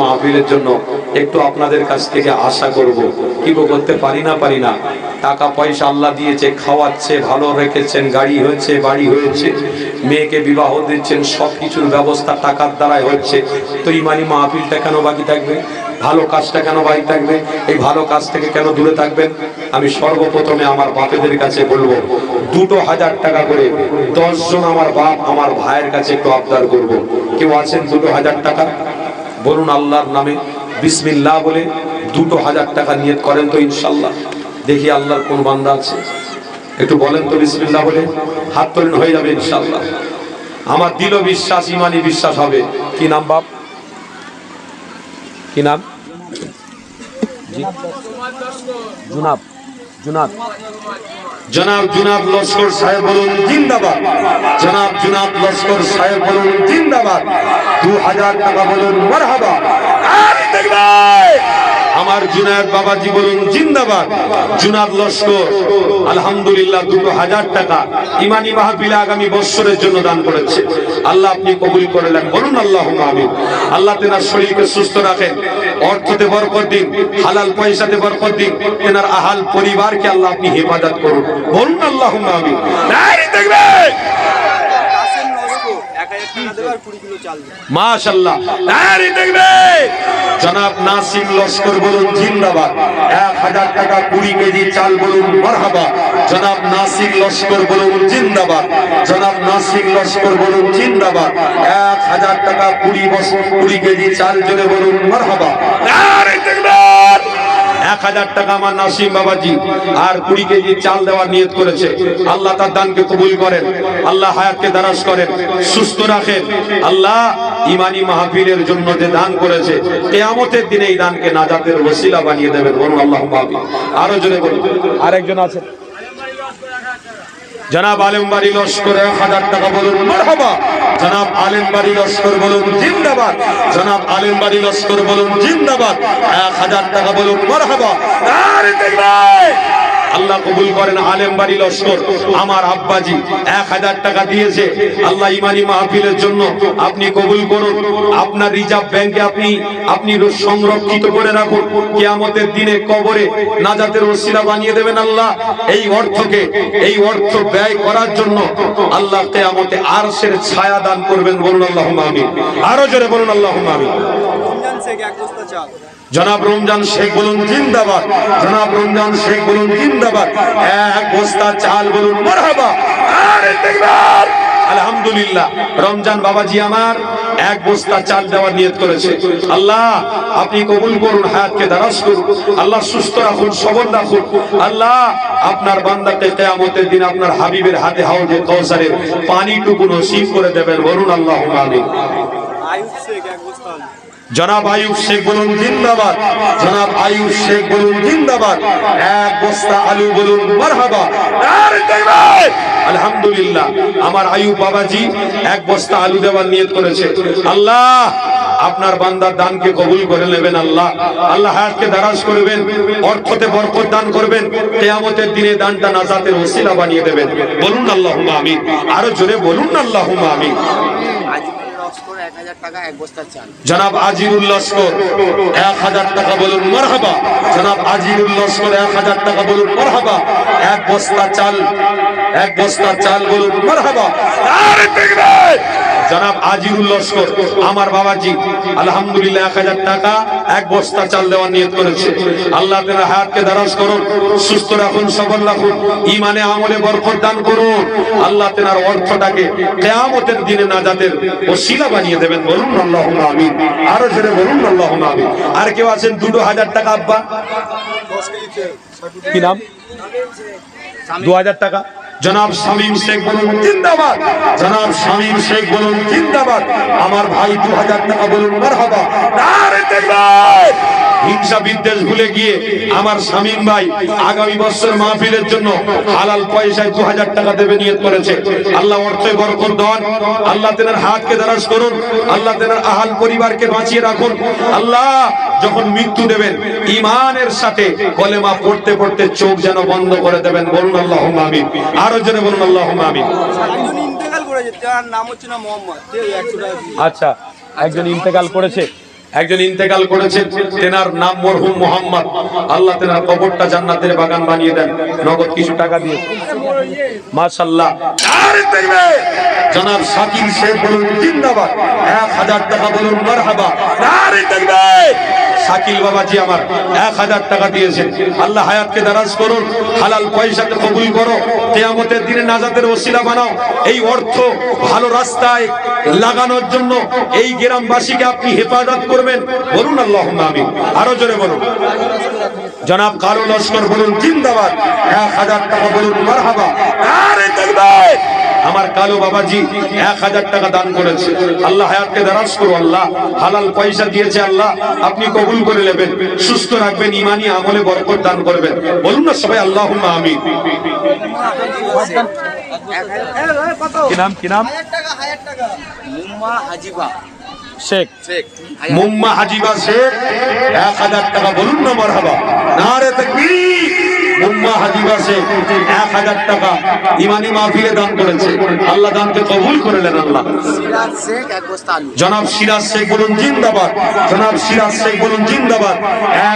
মাহফিলের জন্য একটু আপনাদের কাছ থেকে আশা করব। কি করতে পারি না পারি না। টাকা পয়সা আল্লাহ দিয়েছে, খাওয়াচ্ছে, ভালো রেখেছেন, গাড়ি হয়েছে, বাড়ি হয়েছে, মেয়েকে বিবাহ দিচ্ছেন সব কিছুর ব্যবস্থা টাকার দ্বারাই হচ্ছে। তো ইমানি মাহফিলটা কেন বাকি থাকবে? ভালো কাজটা কেন বাকি থাকবে? এই ভালো কাজ থেকে কেন দূরে থাকবেন? আমি সর্বপ্রথমে আমার বাপেদের কাছে বলব, দুটো হাজার টাকা করে দশজন আমার বাপ আমার ভাইয়ের কাছে একটু আবদার করব। কেউ আছেন দুটো হাজার টাকা? বলুন আল্লাহর নামে বিসমিল্লাহ বলে দুটো হাজার টাকা নিয়ত করেন তো ইনশাল্লাহ। দেখি আল্লাহর কোন বান্দা আছে। একটু বলেন তো বিসমিল্লাহ বলে, হাত তোলেন, হয়ে যাবে ইনশাল্লাহ। আমার দিল বিশ্বাস ইমানি বিশ্বাস হবে। কি নাম বাপ? কি নাম? জুনাব। জুনাব। জনাব লস্কর সাহেব বলুন, জিন্দাবাদ। জনাব জুনাব লস্কর সাহেব বলুন, জিন্দাবাদ। দু হাজার টাকা বলুন, মারহাবা। আমার জুনায়দ বাবাজি বলুন, জিন্দাবাদ। জুনাব লস্কর, আলহামদুলিল্লাহ দুটো হাজার টাকা ইমানি মাহফিলে আগামী বৎসরের জন্য দান করেছে। আল্লাহ আপনি কবুল করলেন বলুন আল্লাহ আমিন। আল্লাহ তেনার শরীরকে সুস্থ রাখেন। অর্থতে বরকত দিন, হালাল পয়সাতে বরকত দিন, এনার আহাল পরিবারকে আল্লাহ আপনি হেফাজত করুন। বলুন আল্লাহ দেখবে কাসেম নস্কো এক হাজার টাকা দেবে আর কুড়ি কিলো চাল দেবে বলুন, জিন্দাবাদ। এক হাজার টাকা কুড়ি কেজি চাল বলুন, মারহাবা। জনাব নাসিম লস্কর বলুন, জিন্দাবাদ। জনাব নাসিম লস্কর বলুন, জিন্দাবাদ। এক হাজার টাকা কুড়ি বছর কুড়ি কেজি চাল জোরে বলুন, মারহাবা। নারী দেখবে। এক হাজার টাকা আমার নাসিম বাবাজি আর কুড়ি কেজি চাল দেওয়ার নিয়ত করেছে। আল্লাহ তার দানকে কবুল করেন, আল্লাহ হায়াতকে দারাজ করেন, সুস্থ রাখেন। আল্লাহ ইমানি মাহফিলের জন্য যে দান করেছে, কেয়ামতের দিনে এই দানকে নাজাতের ওসিলা বানিয়ে দেবেন বলুন আল্লাহ আরও জোরে বলুন। আরেকজন আছে। জনাব আলেম বাড়ি লস্কর এক হাজার টাকা বলুন, মারহাবা। জনাব আলেম বাড়ি লস্কর বলুন, জিন্দাবাদ। জনাব আলেম বাড়ি লস্কর বলুন, জিন্দাবাদ। এক হাজার টাকা বলুন, মারহাবা। আরে দেখবে আল্লাহ কবুল করেন, আলেম বাড়ি লস্কর। আমার আব্বাজি এক হাজার টাকা দিয়েছে। আল্লাহ ইমানি মাহফিলের জন্য আপনি কবুল করুন। আপনার রিজার্ভ ব্যাংকে আপনি আপনি সংরক্ষিত করে রাখুন। কিয়ামতের দিনে কবরে নাজাতের ওসিলা বানিয়ে দেবেন আল্লাহ। এই অর্থকে, এই অর্থ ব্যয় করার জন্য আল্লাহ কেয়ামতে আরশের ছায়া দান করবেন। বলুন আল্লাহ আমিন। আরও জোরে বলুন আল্লাহ আমিন। জনাব রমজান শেখ বলুন জিন্দাবাদ। জনাব রমজান শেখ বলুন জিন্দাবাদ। এক বস্তা চাল বলুন, মারহাবা। আরে দেখবার আলহামদুলিল্লাহ, রমজান বাবাজি আমার এক বস্তা চাল দেওয়ার নিয়ত করেছে। আল্লাহ, আপনি কবুল করুন, হায়াতকে দারাজ করুন। আল্লাহ সুস্থ রাখুন সবল রাখুন। আল্লাহ, আপনার বান্দাকে কেয়ামতের দিন আপনার হাবিবের হাতে হাউজে কৌসারের পানিটুকু নসিব করে দেবেন। বলুন আল্লাহ আমিন আয়ুব শেখ এক বস্তা আলু জনাব আয়ুব শেখ বলুন জিন্দাবাদ। জনাব আয়ুব শেখ বলুন জিন্দাবাদ। এক বস্তা আলু বলুন! আলহামদুলিল্লাহ, আমার আয়ুব বাবাজি এক বস্তা আলু দেওয়ার নিয়ত করেছে। আল্লাহ, আপনার বান্দার দানকে কবুল করে নেবেন আল্লাহ। আল্লাহ হায়াতকে দারাজ করবেন, অর্থতে বরকত দান করবেন, কেয়ামতের দিনে দানটা নাজাতের ওসিলা বানিয়ে দেবেন। বলুন আল্লাহুম্মা আমিন। আরও জোরে বলুন আল্লাহুম্মা আমিন। জনাব আজিরুল লস্কর, এক হাজার টাকা বলুন, মারহাবা। জনাব আজিরুল লস্কর, এক হাজার টাকা বলুন, মারহাবা। এক বস্তা চাল, এক বস্তা চাল বলুন, মারহাবা। জনাব আজিরুল লস্কর আমার বাবাজি আলহামদুলিল্লাহ এক হাজার টাকা এক বস্তা চাল দেওয়ার নিয়ত করেছে। আল্লাহ তেনার হায়াতকে দারাজ করুন সুস্থ রাখুন সবল রাখুন ইমানে আমলে বরকত দান করুন। আল্লাহ তেনার অর্থটাকে কেয়ামতের দিনে না নাজাতের ওসিলা বানিয়ে দেবেন। বলুন আল্লাহ আমিন আরও জোরে বলুন আল্লাহ আমিন। আর কেউ আছেন? দুটো হাজার টাকা আব্বা। কি নাম? দু হাজার টাকা। জনাব শামীম শেখ বলুন, জিন্দাবাদ। জনাব শামীম শেখ বলুন, জিন্দাবাদ। আমার ভাই দু হাজার টাকা বলুন তাকবীর হিংসা বিদ্বেষ ভুলে গিয়ে আমার শামীম ভাই আগামী বছর মাহফিলের জন্য হালাল পয়সায় দু হাজার টাকা দেবে, নিয়ত করেছে। আল্লাহ অর্থে বরকত দেন। আল্লাহ তেনার হাতকে দারাজ করুন। আল্লাহ তেনার আহাল পরিবারকে বাঁচিয়ে রাখুন। আল্লাহ যখন মৃত্যু দেবেন ইমানের সাথে কলেমা পড়তে পড়তে চোখ যেন বন্ধ করে দেবেন বলুন আল্লাহ আমিন। আরও জনে বলুন আল্লাহ আমিন। একজন তার নাম হচ্ছে না মোহাম্মদ সে একশো টাকা দিয়ে। আচ্ছা একজন ইন্তেকাল করেছে? একজন ইন্তেকাল করেছেন তেনার নাম মরহুম মোহাম্মদ। আল্লাহ তেনার কবরটা জান্নাতের বাগান বানিয়ে দেন নগদ কিছু টাকা দিয়ে। মাশাল্লাহ জনাব শাকিল শেখ বলুন জিন্দাবাদ। এক হাজার টাকা বলুন মারহাবা। আরে দেখবে শাকিল বাবাজি আমার এক হাজার টাকা দিয়েছেন। আল্লাহ হায়াতকে দারাজ করুন, হালাল পয়সাতে কবুল করো, কেয়ামতের দিনে নাজাতের ওসিলা বানাও। এই অর্থ ভালো রাস্তায় লাগানোর জন্য এই গ্রামবাসীকে আপনি হেফাজত করবেন। বলুন আল্লাহ আমিন। আরও জোরে বলুন। জনাব কারও লস্কর বলুন, জিন্দাবাদ। এক হাজার টাকা বলুন আরে দেখবে আমার কালো বাবাজি এক হাজার টাকা দান করেছে। আল্লাহ হায়াতকে দারাজ করো আল্লাহ। হালাল পয়সা দিয়েছে আল্লাহ। আপনি কবুল করে নেবেন সুস্থ রাখবেন ইমানি আমলে বরকত দান করবেন। বলুন না সবাই আল্লাহ আমিন। কি নাম কি নাম? হাজিবা। শেখ। মুম্মা হাজিবা শেখ এক হাজার টাকা। বলুন না মারহাবা। নারে তাকবীর। মুম্মা হাজিবা শেখ এক হাজার টাকা ইমানি মাহফিলে দান করেছে। আল্লাহ দানকে কবুল করে নেন আল্লাহ। জনাব সিরাজ শেখ বলুন জিন্দাবাদ। জনাব সিরাজ শেখ বলুন জিন্দাবাদ।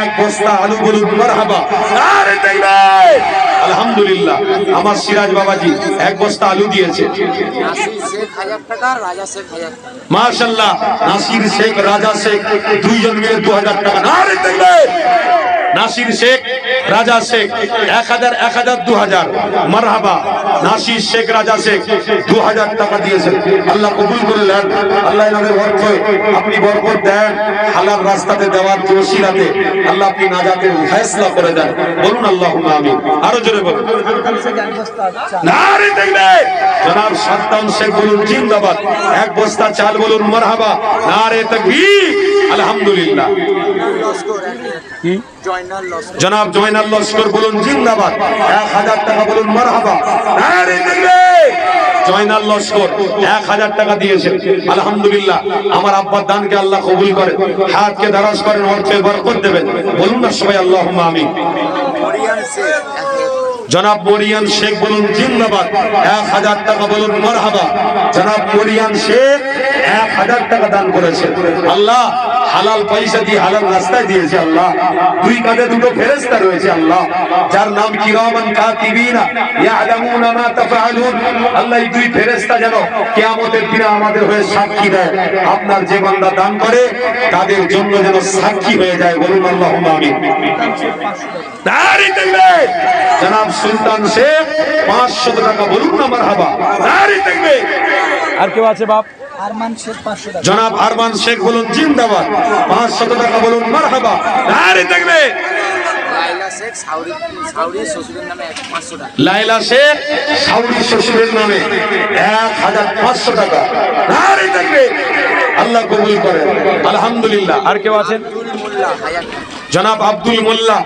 এক বস্তা আলু বলুন মারহাবা। আলহামদুলিল্লাহ আমার সিরাজ বাবাজি এক বস্তা আলু দিয়েছে। মাশাল্লাহ নাসির শেখ রাজা শেখ দুইজন মিলে দু হাজার টাকা। নাসির শেখ, রাজা শেখ, এক হাজার এক হাজার দু হাজার মারহাবা, নাসির শেখ, রাজা শেখ দু হাজার টাকা দিয়েছেন। আল্লাহ কবুল করে নেন। আল্লাহ এনাদের অর্থ আপনি বরকত দেন হালাল রাস্তাতে দেওয়ার জোশিরাতে আল্লাহ আপনি নাজাতের ফয়সলা করে দেন। বলুন আল্লাহ আমি আরও জোরে বলুন। নারে দেখবে। জনাব শেখ বলুন, জিন্দাবাদ। এক বস্তা চাল বলুন, মারহাবা। নারে তাকবীর। আলহামদুলিল্লাহ। জনাব জয়নাল লস্কর বলুন জিন্দাবাদ। এক হাজার টাকা বলুন মারহাবা। জয়নাল লস্কর এক হাজার টাকা দিয়েছে। আলহামদুলিল্লাহ আমার আব্বার দানকে আল্লাহ কবুল করেন। হাতকে দারাজ করেন অর্থে বরকত দেবেন। বলুন না সবাই আল্লাহ হাজার জনাব মরিয়ান শেখ বলুন জিন্দাবাদ। এক হাজার টাকা বলুন মারহাবা। জনাব মরিয়ান শেখ এক হাজার টাকা দান করেছে আল্লাহ হালাল পয়সা দিয়ে হালাল রাস্তায় দিয়েছে আল্লাহ। দুই কাঁধে দুটো ফেরেস্তা রয়েছে আল্লাহ। যার নাম কিরামান কাতিবিনা। ইয়ালামুনা মা আল্লাহ দুই ফেরেশতা যেন কিয়ামতের দিনে আমাদের হয়ে সাক্ষী দেয়। আপনার যে বান্দা দান করে, তাদের জন্য যেন সাক্ষী হয়ে যায়। বলুন আল্লাহুম্মা আমিন। জনাব সুলতান শেখ পাঁচশো টাকা। বলুন না মারহাবা। দাঁড়িয়ে আর কেউ আছে বাপ? আরমান শেখ পাঁচশো টাকা। জনাব আরমান শেখ বলুন জিন্দাবাদ। পাঁচশো টাকা বলুন মারহাবা। দাঁড়িয়ে থাকবে। লাইলা শেখ সাউরি শ্বশুরের নামে এক হাজার পাঁচশো টাকা। থাকবে। আল্লাহ কবুল করে আলহামদুলিল্লাহ। আর কেউ আছেন? জনাব আব্দুল মোল্লা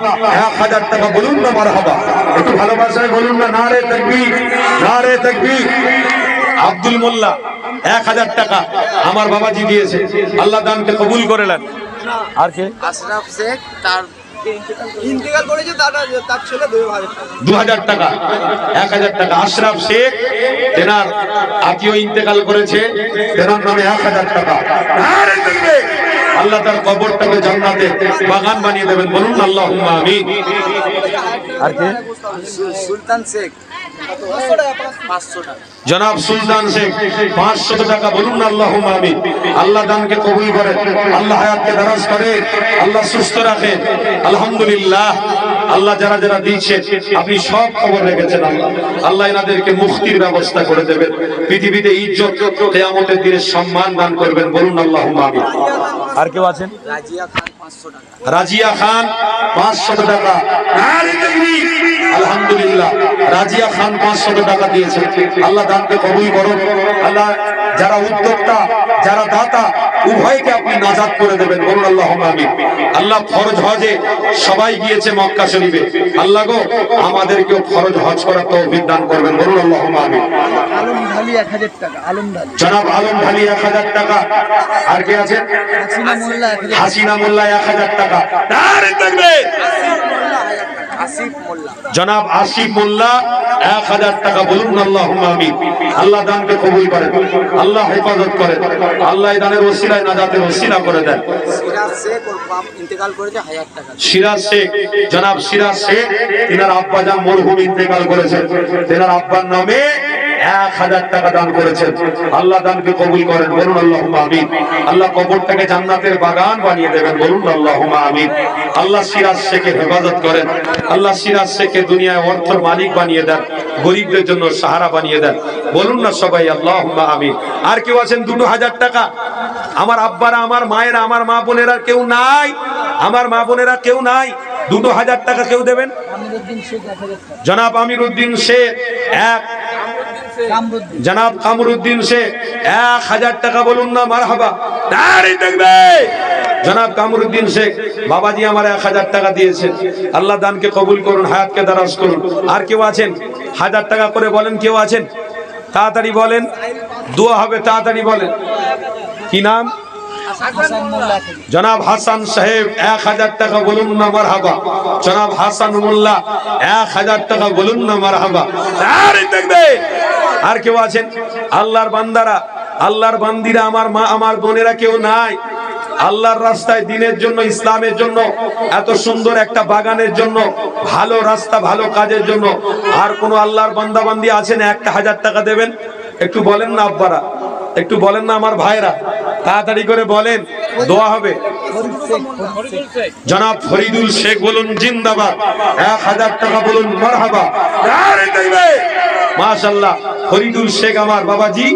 এক হাজার টাকা বলুন না মারহাবা। একটু ভালোবাসায় বলুন না নারে তকবীর নারে তকবীর আব্দুল মোল্লা এক হাজার টাকা আমার বাবাজি দিয়েছে। আল্লাহ দানকে কবুল করে নেন। আর কে? আশরাফ শেখ তার টাকা। দু হাজার টাকা এক হাজার টাকা। আশরাফ শেখ তেনার আত্মীয় ইন্তেকাল করেছে তেনার নামে এক হাজার টাকা। আল্লাহ তার কবরটাকে জান্নাতে বাগান বানিয়ে দেবেন। বলুন আল্লাহ আমিন। আর কে? সুলতান শেখ জনাব সুলতান শেখ পাঁচশত টাকা বলুন না আল্লাহ আমিন। আল্লাহ দানকে কবুল করেন আল্লাহ হায়াতকে দারাজ করে আল্লাহ সুস্থ রাখেন আলহামদুলিল্লাহ আল্লাহ যারা যারা দিচ্ছে আপনি সব খবর রেখেছেন আল্লাহ। আল্লাহ এনাদেরকে মুক্তির ব্যবস্থা করে দেবেন। পৃথিবীতে ইজ্জত কেয়ামতের দিনে সম্মান দান করবেন বলুন আল্লাহ আমিন। আর কেউ আছেন? রাজিয়া খান। রাজিয়া খান পাঁচশত টাকা। আলহামদুলিল্লাহ, রাজিয়া খান পাঁচশত টাকা দিয়েছে। আল্লাহ দানকে কবুল করো আল্লাহ যারা উদ্যোক্তা, যারা দাতা উভয়কে আপনি নাজাদ করে দেবেন বলুন আল্লাহ আমিন। আল্লাহ ফরজ হজে সবাই গিয়েছে মক্কা শরীফে। আল্লাহ গো আমাদেরকেও ফরজ হজ করার তৌফিক দান করবেন বলুন আল্লাহ ঢালি জনাব আলম ঢালি এক হাজার টাকা। আর কে আছে? হাসিনা মোল্লা এক হাজার হাসিনা মোল্লা এক হাজার টাকা। আসিফ মোল্লা জনাব আসিফ মোল্লা এক হাজার টাকা বলুন আল্লাহ আমিন। আল্লাহ দানকে কবুল করেন আল্লাহ হেফাজত করেন আল্লাহ দানের ওসিলা ওসিলায় নাজাতের ওসিলা করে দেন। সিরাজ শেখ শেখ জনাব সিরাজ শেখ তিনার আব্বা যান মরহুম ইন্তেকাল করেছেন। তিনার আব্বার নামে এক হাজার টাকা দান করেছেন। আল্লাহ দানকে কবুল করেন বলুন আল্লাহ আমিন। আল্লাহ কবরটাকে জান্নাতের বাগান বানিয়ে দেবেন বলুন আল্লাহ আমিন। আল্লাহ সিরাজ শেখের হেফাজত করেন। আল্লাহ সিরাজ শেখকে দুনিয়ায় অর্থর মালিক বানিয়ে দেন গরিবদের জন্য সাহারা বানিয়ে দেন। বলুন না সবাই আল্লাহ আমিন। আর কেউ আছেন দুটো হাজার টাকা? আমার আব্বারা, আমার মায়েরা, আমার মা বোনেরা কেউ নাই। আমার মা বোনেরা কেউ নাই। দুটো হাজার টাকা কেউ দেবেন? জনাব আমির উদ্দিন শেখ, এক। জনাব কামরুদ্দিন শেখ, এক হাজার টাকা বলুন না মার হাবা দেখবে জনাব কামরুদ্দিন শেখ, বাবাজি আমার এক হাজার টাকা দিয়েছেন। আল্লাহ দানকে কবুল করুন, হায়াতকে দারাজ করুন। আর কেউ আছেন? হাজার টাকা করে বলেন কেউ আছেন? তাড়াতাড়ি বলেন। দোয়া হবে, তাড়াতাড়ি বলেন। কি নাম? জনাব হাসান সাহেব, এক হাজার টাকা বলুন না মার হাবা জনাব হাসান মোল্লা, এক হাজার টাকা বলুন না মার হাবা দেখবে, আর কেউ আছেন? আল্লাহর বান্দারা, আল্লাহর বান্দিরা আমার মা, আমার বোনেরা কেউ নাই। আল্লাহর রাস্তায় দিনের জন্য, ইসলামের জন্য, এত সুন্দর একটা বাগানের জন্য, ভালো রাস্তা, ভালো কাজের জন্য। আর কোন আল্লাহর বান্দাবান্দি আছেন? একটা হাজার টাকা দেবেন? একটু বলেন না আব্বারা। একটু বলেন না আমার ভাইরা তাড়াতাড়ি করে বলেন, দোয়া হবে। জনাব ফরিদুল শেখ বলুন, জিন্দাবাদ। এক হাজার টাকা বলুন, মারহাবা। মাশাল্লাহ ফরিদুল শেখ আমার বাবাজি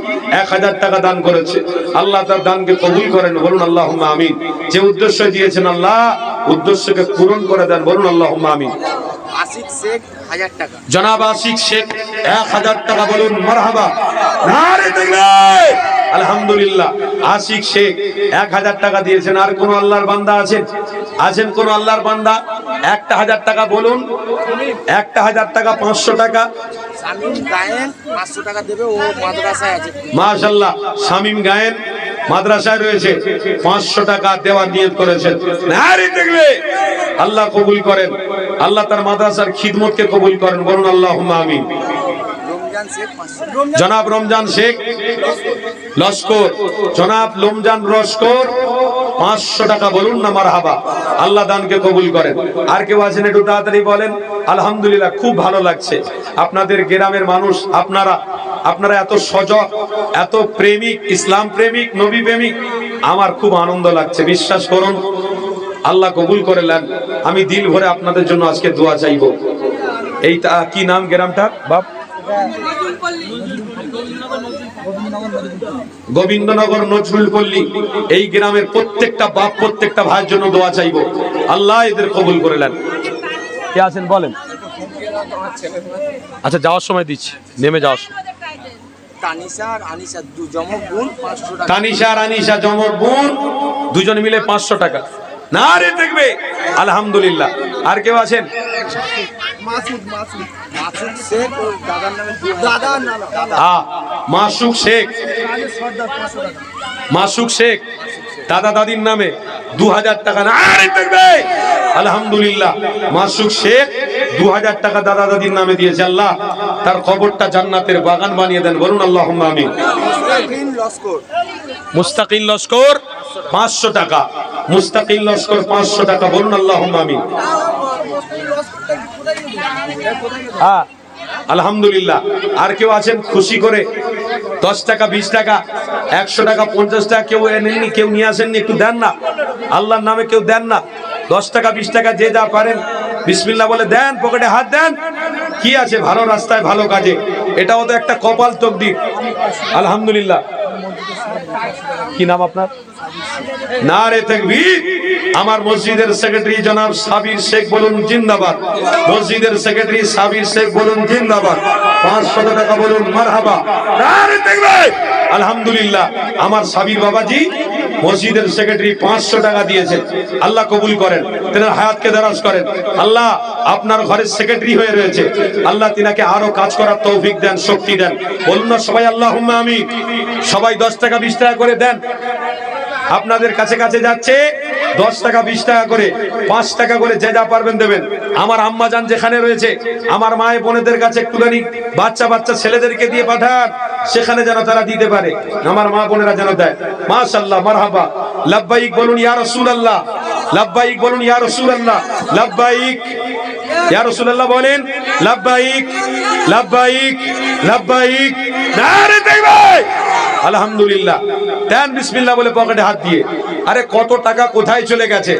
এক হাজার টাকা দান করেছে। আল্লাহ তার দানকে কবুল করেন, বলুন আল্লাহ আমিন। যে উদ্দেশ্য দিয়েছেন আল্লাহ, উদ্দেশ্যকে পূরণ করে দেন, বলুন আল্লাহ আমিন। জনাব আশিক শেখ এক হাজার টাকা বলুন মারহাবা। আলহামদুলিল্লাহ আশিক শেখ এক হাজার টাকা দিয়েছেন। আর কোন আল্লাহর বান্দা আছেন? আছেন কোন আল্লাহর বান্দা? একটা হাজার টাকা বলুন একটা হাজার টাকা পাঁচশো টাকা। সামিম গায়েন পাঁচশো টাকা দেবে ও মাদ্রাসায় আছে। মাশাল্লাহ শামিম গায়েন মাদ্রাসায় রয়েছে, পাঁচশো টাকা দেওয়ার নিয়ত করেছেন। আল্লাহ কবুল করেন, আল্লাহ তার মাদ্রাসার খিদমতকে কবুল করেন, বলুন আল্লাহ আমিন। জনাব রমজান শেখ, লস্কর। জনাব রমজান লস্কর, পাঁচশো টাকা, বলুন না মার হাবা আল্লাহ দানকে কবুল করেন। আর কেউ আছেন একটু তাড়াতাড়ি বলেন, আলহামদুলিল্লাহ, খুব ভালো লাগছে। আপনাদের গ্রামের মানুষ, আপনারা আপনারা এত সজগ, এত প্রেমিক, ইসলাম প্রেমিক, নবী প্রেমিক, আমার খুব আনন্দ লাগছে, বিশ্বাস করুন। আল্লাহ কবুল করে আমি দিল ভরে আপনাদের জন্য আজকে দোয়া চাইব। এই তা- কি নাম গ্রামটা? বাপ? গোবিন্দনগর নজরুল পল্লী এই গ্রামের প্রত্যেকটা বাপ, প্রত্যেকটা ভাইয়ের জন্য দোয়া চাইব। আল্লাহ এদের কবুল করে নেন। কে আছেন বলেন? আচ্ছা যাওয়ার সময় দিচ্ছি। নেমে যাওয়ার সময়। তানিশা আর আনিশা দু জমক বোন পাঁচশো টাকা। তানিশা আর আনিশা জমর বোন দুজন মিলে পাঁচশো টাকা। না রে দেখবে? আলহামদুলিল্লাহ। আর কেউ আছেন? মাসুদ মাসুদ। মাসুদ শেখ দাদার নামে দাদার নাম দাদা মাসুক শেখ। মাসুক শেখ। দাদা দাদির নামে দু হাজার টাকা না। দেখবে? আলহামদুলিল্লাহ। মাসুক শেখ দু হাজার টাকা দাদা দাদির নামে দিয়েছে আল্লাহ। তার কবরটা জান্নাতের বাগান বানিয়ে দেন বলুন আল্লাহ লস্কর। মুস্তাকিল লস্কর পাঁচশো টাকা। মুস্তাকিল লস্কর পাঁচশো টাকা বলুন আল্লাহ আমিন। হ্যাঁ আলহামদুলিল্লাহ। আর কেউ আছেন খুশি করে? দশ টাকা বিশ টাকা একশো টাকা পঞ্চাশ টাকা কেউ এনেননি কেউ নিয়ে আসেননি একটু দেন না। আল্লাহর নামে কেউ দেন না। দশ টাকা, বিশ টাকা, যে যা পারেন। বিসমিল্লাহ বলে, দেন, পকেটে হাত দেন। কি আছে? ভালো রাস্তায় ভালো কাজে। এটাও তো একটা কপাল তকদির। আলহামদুলিল্লাহ। কি নাম আপনার? না রে তাকবীর। আমার মসজিদের সেক্রেটারি জনাব সাবির শেখ বলুন, জিন্দাবাদ। মসজিদের সেক্রেটারি সাবির শেখ বলুন, জিন্দাবাদ। পাঁচশো টাকা বলুন, মারহাবা। আলহামদুলিল্লাহ। আমার সাবির বাবাজি মসজিদের সেক্রেটারি পাঁচশো টাকা দিয়েছে। আল্লাহ কবুল করেন, তেনার হায়াতকে দারাজ করেন। আল্লাহ আপনার ঘরের সেক্রেটারি হয়ে রয়েছে। আল্লাহ তিনাকে আরও কাজ করার তৌফিক দেন, শক্তি দেন। বলুন না সবাই আল্লাহ আমি সবাই দশ টাকা, বিশ টাকা করে দেন। আপনাদের কাছে কাছে যাচ্ছে, দশ টাকা, বিশ টাকা করে, পাঁচ টাকা করে যে যা পারবেন দেবেন। আমার আম্মা যান যেখানে রয়েছে, আমার মায়ের বোনেদের কাছে একটুখানি বাচ্চা বাচ্চা ছেলেদেরকে দিয়ে পাঠান, সেখানে যেন তারা দিতে পারে। আমার মা বোনেরা যেন দেয়। মাশাল্লাহ মারহাবা। লাব্বাইক বলুন, ইয়া রাসূলুল্লাহ। লাব্বাইক বলুন, ইয়া রাসূলুল্লাহ। লাব্বাইক, ইয়া রাসূলুল্লাহ বলেন, লাব্বাইক লাব্বাইক লাব্বাইক। নারে তাকবীর আলহামদুলিল্লাহ। দেন বিসমিল্লা বলে পকেটে হাত দিয়ে। আরে কত টাকা কোথায় চলে গেছে?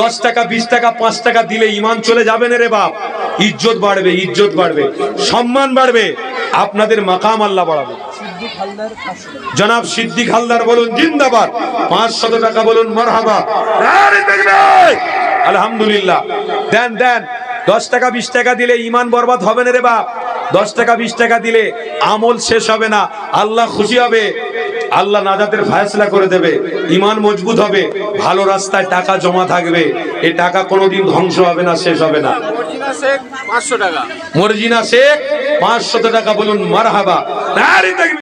দশ টাকা, বিশ টাকা, পাঁচ টাকা দিলে ইমান চলে যাবে না রে বাপ? ইজ্জত বাড়বে ইজ্জত বাড়বে, সম্মান বাড়বে। আপনাদের মাকাম আল্লাহ বাড়াবে। জনাব সিদ্দিক হালদার বলুন, জিন্দাবাদ। পাঁচশত টাকা বলুন, মরহাবা। আলহামদুলিল্লাহ। দেন দেন, দশ টাকা, বিশ টাকা দিলে ইমান বরবাদ হবে না রে বাপ। দশ টাকা, বিশ টাকা দিলে আমল শেষ হবে না। আল্লাহ খুশি হবে। আল্লাহ নাজাতের ফায়সলা করে দেবে ইমান মজবুত হবে ভালো রাস্তায় টাকা জমা থাকবে এ টাকা কোনোদিন ধ্বংস হবে না শেষ হবে না। মর্জিনা শেখ পাঁচশো টাকা। মরজিনা শেখ পাঁচশত টাকা বলুন মারহাবা। নারে তাকবীর!